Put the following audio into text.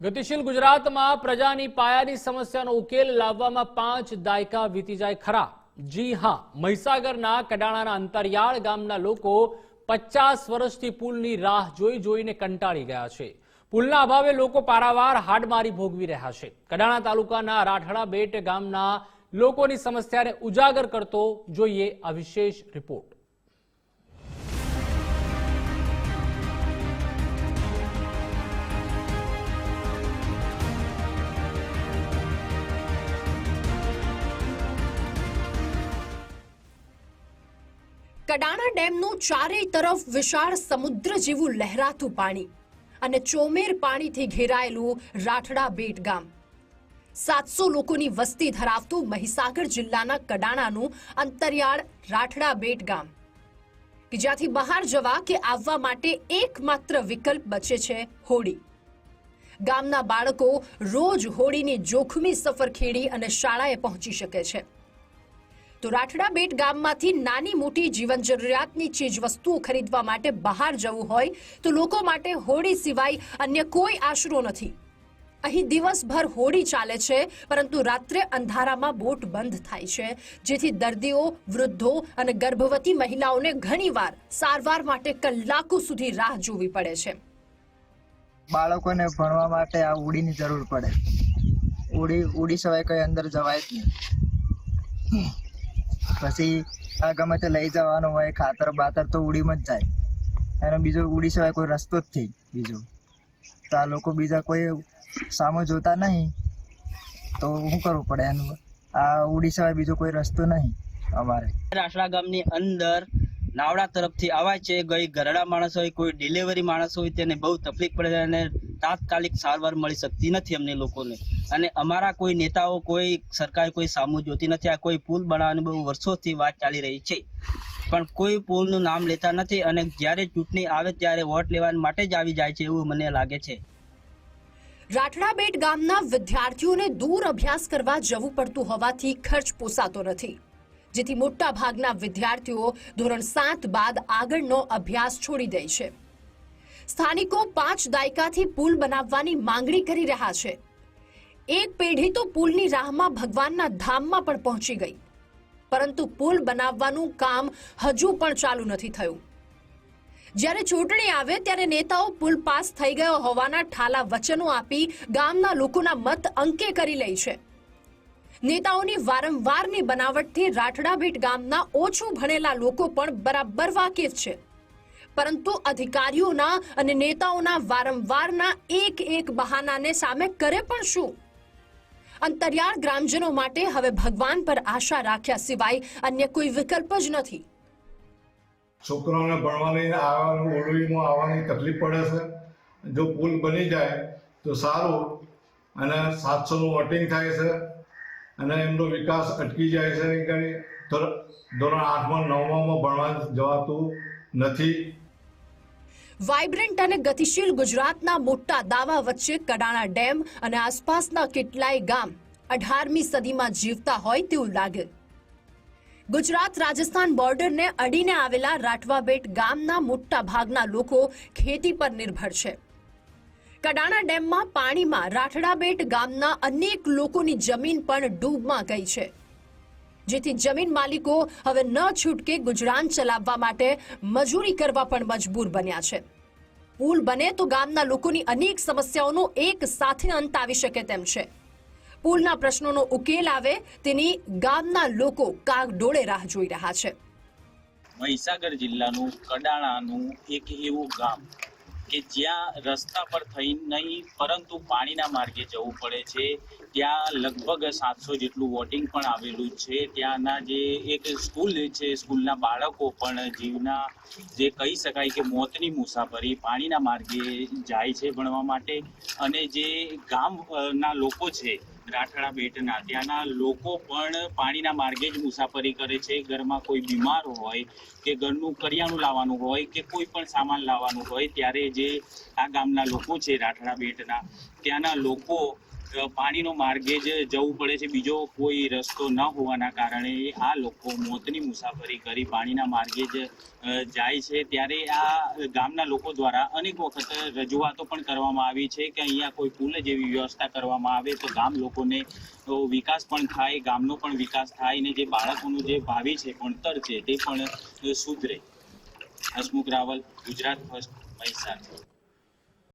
ગતિશીલ ગુજરાતમાં પ્રજાની પાયાની સમસ્યાનો ઉકેલ લાવવામાં પાંચ દાયકા વીતી જાય ખરા. જી હા, મહીસાગરના કડાણાના અંતરિયાળ ગામના લોકો પચાસ વર્ષથી પુલની રાહ જોઈ જોઈને કંટાળી ગયા છે. પુલના અભાવે લોકો પારાવાર હાડમારી ભોગવી રહ્યા છે. કડાણા તાલુકાના રાઠડા બેટ ગામના લોકોની સમસ્યાને ઉજાગર કરતો જોઈએ આ વિશેષ રિપોર્ટ. કડાણા ડેમનું ચારેય તરફ વિશાળ સમુદ્ર જેવું લહેરાતું પાણી અને ચોમેર પાણીથી ઘેરાયેલું રાઠડા બેટ ગામ સાતસો લોકોની વસ્તી ધરાવતું મહીસાગર જિલ્લાના કડાણાનું અંતરિયાળ રાઠડા બેટ ગામ કે જ્યાંથી બહાર જવા કે આવવા માટે એકમાત્ર વિકલ્પ બચે છે હોડી. ગામના બાળકો રોજ હોડીની જોખમી સફર ખેડી અને શાળાએ પહોંચી શકે છે. તો રાઠડા બેટ ગામમાંથી નાની મોટી જીવન જરૂરિયાતની ચીજ વસ્તુઓ ખરીદવા માટે બહાર જવું હોય તો લોકો માટે હોડી સિવાય અન્ય કોઈ આશરો નથી. અહીં દિવસભર હોડી ચાલે છે, પરંતુ રાત્રે અંધારામાં બોટ બંધ થાય છે, જેથી દર્દીઓ, વૃદ્ધો અને ગર્ભવતી મહિલાઓને ઘણીવાર સારવાર માટે કલાકો સુધી રાહ જોવી પડે છે. બાળકોને ભણવા માટે આ ઉડીની જરૂર પડે. ઉડી ઉડી સિવાય કઈ અંદર જવાય જ નહીં. પછી આ ગમે તે લઈ જવાનું હોય, ખાતર બાતર તો ઉડીમાં જ જાય. એનો બીજો ઉડી સિવાય કોઈ રસ્તો જ થઈ બીજો. તો આ લોકો બીજા કોઈ સામો જોતા નહીં. તો શું કરવું પડે? એનું આ ઉડી સિવાય બીજો કોઈ રસ્તો નહીં અમારે. રાસડા ગામની અંદર નાવડા તરફથી આવાય છે. ગઈ ઘરડા માણસ હોય, કોઈ ડિલિવરી માણસ હોય, તેને બહુ તકલીફ પડે અને તાત્કાલિક સારવાર મળી શકતી નથી અમને લોકોને. અને અમારા કોઈ નેતાઓ, કોઈ સરકાર કોઈ સામું જોતી નથી. આ કોઈ પુલ બનાવવાની બહુ વર્ષોથી વાત ચાલી રહી છે. પણ કોઈ પુલનું નામ લેતા નથી અને જ્યારે ચૂંટણી આવે ત્યારે વોટ લેવા માટે જ આવી જાય છે એવું મને લાગે છે. રાઠડાબેટ ગામના વિદ્યાર્થીઓને દૂર અભ્યાસ કરવા જવું પડતું હોવાથી ખર્ચ પોસાતો નથી. જેથી મોટા ભાગના વિદ્યાર્થીઓ ધોરણ સાત બાદ આગળનો અભ્યાસ છોડી દે છે. સ્થાનિકો પાંચ દાયકાથી પુલ બનાવવાની માંગણી કરી રહ્યા છે. એક પેઢી તો પુલની રાહમાં ભગવાનના ધામમાં પણ પહોંચી ગઈ. પરંતુ પુલ બનાવવાનું કામ હજુ પણ ચાલુ નથી થયું. જ્યારે ચૂંટણી આવે ત્યારે નેતાઓ પુલ પાસ થઈ ગયો હોવાના ઠાલા વચનો આપી ગામના લોકોના મત અંકે કરી લે છે. નેતાઓની વારંવારની બનાવટથી રાઠડાભેટ ગામના ઓછું ભણેલા લોકો પણ બરાબર વાકેફ છે. પરંતુ અધિકારીઓના અને નેતાઓના વારંવારના એક એક બહાનાને સામે કરે પણ શું? અંતરિયાળ ગ્રામજનો માટે હવે ભગવાન પર આશા રાખ્યા સિવાય અન્ય કોઈ વિકલ્પ જ નથી. છોકરાઓને ભણવાની આવવાનું, ઓળવીમાં આવવાની તકલીફ પડે છે. જો પુલ બની જાય તો સારું અને સાતસોનું વોટિંગ થાય છે અને એમનો વિકાસ અટકી જાય છે ધોરણ આઠમાં, નવમામાં ભણવા જવાતું નથી. વાઇબ્રન્ટ અને ગતિશીલ ગુજરાતના મોટા દાવા વચ્ચે કડાણા ડેમ અને આસપાસના કેટલાય ગામ અઢારમી સદીમાં જીવતા હોય તેવું લાગે. ગુજરાત રાજસ્થાન બોર્ડરને અડીને આવેલા રાઠવાબેટ ગામના મોટા ભાગના લોકો ખેતી પર નિર્ભર છે. કડાણા ડેમમાં પાણીમાં રાઠડાબેટ ગામના અનેક લોકોની જમીન પણ ડૂબમાં ગઈ છે. જેથી જમીન માલિકો હવે ન છૂટકે ગુજરાન ચલાવવા માટે મજૂરી કરવા પણ મજબૂર બન્યા છે. પુલ બને તો ગામના લોકોની અનેક સમસ્યાઓનો એક સાથે અંત આવી શકે તેમ છે. પુલના પ્રશ્નોનો ઉકેલ આવે તેની ગામના લોકો કાગડોળે રાહ જોઈ રહ્યા છે. મહીસાગર જિલ્લાનું કડાણાનું એક એવું ગામ કે જ્યાં રસ્તા પર થઈ નહીં, પરંતુ પાણીના માર્ગે જવું પડે છે. ત્યાં લગભગ સાતસો જેટલું વોટિંગ પણ આવેલું છે. ત્યાંના જે એક સ્કૂલ છે, સ્કૂલના બાળકો પણ જીવના જે કહી શકાય કે મોતની મુસાફરી પાણીના માર્ગે જાય છે ભણવા માટે. અને જે ગામના લોકો છે રાઠડા બેટના ત્યાંના લોકો પણ પાણીના માર્ગે જ મુસાફરી કરે છે. ઘરમાં કોઈ બીમાર હોય કે ઘરનું કરિયાણું લાવવાનું હોય કે કોઈ પણ સામાન લાવવાનું હોય, ત્યારે જે આ ગામના લોકો છે રાઠડા બેટના ત્યાંના લોકો પાણીનો માર્ગે જ જવું પડે છે. બીજો કોઈ રસ્તો ન હોવાના કારણે આ લોકો મોતની મુસાફરી કરી પાણીના માર્ગે જ જાય છે. ત્યારે આ ગામના લોકો દ્વારા અનેક વખત રજૂઆતો પણ કરવામાં આવી છે કે અહીંયા કોઈ પુલ જેવી વ્યવસ્થા કરવામાં આવે તો ગામ લોકોને વિકાસ પણ થાય, ગામનો પણ વિકાસ થાય ને જે બાળકોનું જે ભાવિ છે, ભણતર છે, તે પણ સુધરે. હસમુખ રાવલ, ગુજરાત ફર્સ્ટ મહીસાગર